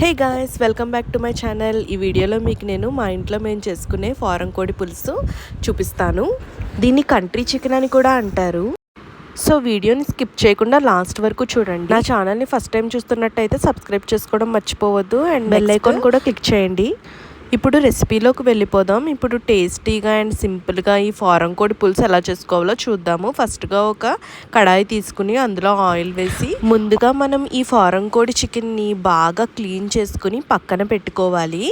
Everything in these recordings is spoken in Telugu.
Hey guys welcome back to my channel. ఈ వీడియోలో మీకు నేను మా ఇంట్లో మేము చేసుకునే ఫారం కోడి పులుసు చూపిస్తాను. దీన్ని కంట్రీ చికెన్ అని కూడా అంటారు. సో వీడియోని స్కిప్ చేయకుండా లాస్ట్ వరకు చూడండి. నా ఛానల్ని ఫస్ట్ టైం చూస్తున్నట్టయితే సబ్స్క్రైబ్ చేసుకోవడం మర్చిపోవద్దు. అండ్ బెల్ ఐకాన్ కూడా క్లిక్ చేయండి. ఇప్పుడు రెసిపీలోకి వెళ్ళిపోదాం. ఇప్పుడు టేస్టీగా అండ్ సింపుల్గా ఈ ఫారం కోడి పులుసు ఎలా చేసుకోవాలో చూద్దాము. ఫస్ట్గా ఒక కడాయి తీసుకుని అందులో ఆయిల్ వేసి ముందుగా మనం ఈ ఫారం కోడి చికెన్ని బాగా క్లీన్ చేసుకుని పక్కన పెట్టుకోవాలి.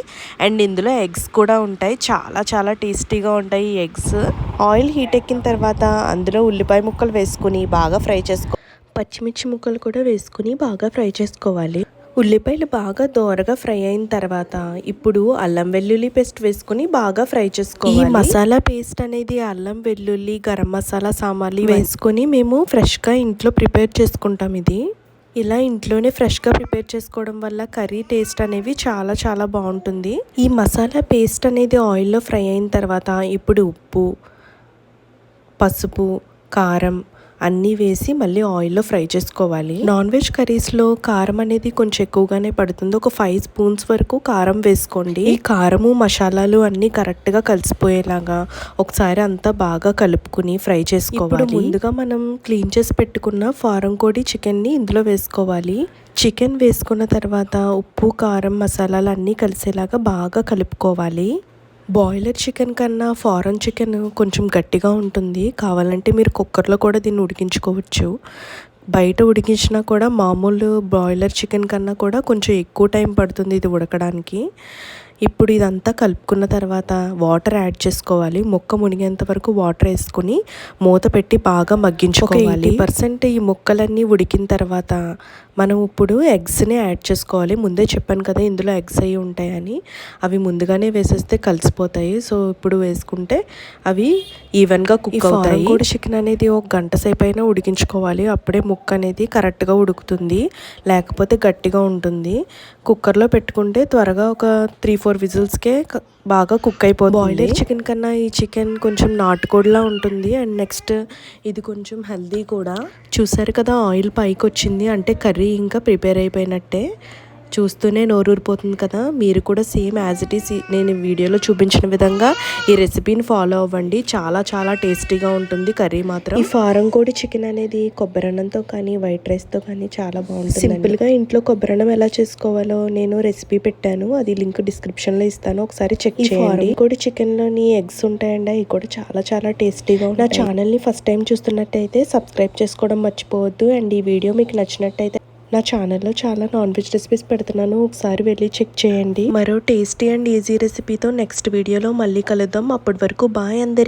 అండ్ ఇందులో ఎగ్స్ కూడా ఉంటాయి. చాలా చాలా టేస్టీగా ఉంటాయి ఈ ఎగ్స్. ఆయిల్ హీట్ ఎక్కిన తర్వాత అందులో ఉల్లిపాయ ముక్కలు వేసుకుని బాగా ఫ్రై చేసుకో పచ్చిమిర్చి ముక్కలు కూడా వేసుకుని బాగా ఫ్రై చేసుకోవాలి. ఉల్లిపాయలు బాగా దోరగా ఫ్రై అయిన తర్వాత ఇప్పుడు అల్లం వెల్లుల్లి పేస్ట్ వేసుకుని బాగా ఫ్రై చేసుకోవాలి. ఈ మసాలా పేస్ట్ అనేది అల్లం వెల్లుల్లి గరం మసాలా సామాన్లు వేసుకొని మేము ఫ్రెష్గా ఇంట్లో ప్రిపేర్ చేసుకుంటాం ఇది. ఇలా ఇంట్లోనే ఫ్రెష్గా ప్రిపేర్ చేసుకోవడం వల్ల కర్రీ టేస్ట్ అనేవి చాలా చాలా బాగుంటుంది. ఈ మసాలా పేస్ట్ అనేది ఆయిల్లో ఫ్రై అయిన తర్వాత ఇప్పుడు ఉప్పు పసుపు కారం అన్నీ వేసి మళ్ళీ ఆయిల్లో ఫ్రై చేసుకోవాలి. నాన్ వెజ్ కర్రీస్లో కారం అనేది కొంచెం ఎక్కువగానే పడుతుంది. ఒక ఫైవ్ స్పూన్స్ వరకు కారం వేసుకోండి. ఈ కారము మసాలాలు అన్నీ కరెక్ట్గా కలిసిపోయేలాగా ఒకసారి అంతా బాగా కలుపుకుని ఫ్రై చేసుకోవాలి. ముందుగా మనం క్లీన్ చేసి పెట్టుకున్న ఫారం కోడి చికెన్ని ఇందులో వేసుకోవాలి. చికెన్ వేసుకున్న తర్వాత ఉప్పు కారం మసాలాలు అన్నీ కలిసేలాగా బాగా కలుపుకోవాలి. బాయిలర్ చికెన్ కన్నా ఫారెన్ చికెన్ కొంచెం గట్టిగా ఉంటుంది. కావాలంటే మీరు కుక్కర్లో కూడా దీన్ని ఉడికించుకోవచ్చు. బయట ఉడికించినా కూడా మామూలు బాయిలర్ చికెన్ కన్నా కూడా కొంచెం ఎక్కువ టైం పడుతుంది ఇది ఉడకడానికి. ఇప్పుడు ఇదంతా కలుపుకున్న తర్వాత వాటర్ యాడ్ చేసుకోవాలి. మొక్క మునిగేంత వరకు వాటర్ వేసుకుని మూత పెట్టి బాగా మగ్గించుకోవాలి. పర్సెంట్ ఈ ముక్కలన్నీ ఉడికిన తర్వాత మనం ఇప్పుడు ఎగ్స్ని యాడ్ చేసుకోవాలి. ముందే చెప్పాను కదా ఇందులో ఎగ్స్ అయ్యి ఉంటాయని. అవి ముందుగానే వేసేస్తే కలిసిపోతాయి. సో ఇప్పుడు వేసుకుంటే అవి ఈవెన్గా కుక్ అవుతాయి. కూడా చికెన్ అనేది ఒక గంట సేపు అయినా ఉడికించుకోవాలి. అప్పుడే ముక్క అనేది కరెక్ట్గా ఉడుకుతుంది. లేకపోతే గట్టిగా ఉంటుంది. కుక్కర్లో పెట్టుకుంటే త్వరగా ఒక త్రీ ఫోర్ విజిల్స్కే బాగా కుక్ అయిపోతుంది. బాయిలర్ చికెన్ కన్నా ఈ చికెన్ కొంచెం నాటుకోడిలా ఉంటుంది అండ్ నెక్స్ట్ ఇది కొంచెం హెల్దీ కూడా. చూసారు కదా ఆయిల్ పైకి వచ్చింది అంటే కర్రీ ఇంకా ప్రిపేర్ అయిపోయినట్టే. చూస్తూనే నోరూరిపోతుంది కదా. మీరు కూడా సేమ్ యాజ్ ఇట్ ఈస్ నేను వీడియోలో చూపించిన విధంగా ఈ రెసిపీని ఫాలో అవ్వండి. చాలా చాలా టేస్టీగా ఉంటుంది కర్రీ మాత్రం. ఈ ఫారం కోడి చికెన్ అనేది కొబ్బరన్నంతో కానీ వైట్ రైస్తో కానీ చాలా బాగుంటుంది సింపుల్గా ఇంట్లో కొబ్బరన్నం ఎలా చేసుకోవాలో నేను రెసిపీ పెట్టాను. అది లింక్ డిస్క్రిప్షన్లో ఇస్తాను. ఒకసారి చెక్ చేయండి. కోడి చికెన్లోని ఎగ్స్ ఉంటాయండి. అవి కూడా చాలా చాలా టేస్టీగా ఉంటాయి. నా ఛానల్ని ఫస్ట్ టైం చూస్తున్నట్టయితే సబ్స్క్రైబ్ చేసుకోవడం మర్చిపోవద్దు. అండ్ ఈ వీడియో మీకు నచ్చినట్టయితే నా ఛానల్లో చాలా నాన్ వెజ్ రెసిపీస్ పెడుతున్నాను. ఒకసారి వెళ్ళి చెక్ చేయండి. మరో టేస్టీ అండ్ ఈజీ రెసిపీతో నెక్స్ట్ వీడియోలో మళ్ళీ కలుద్దాం. అప్పటి వరకు బాయ్ అందరి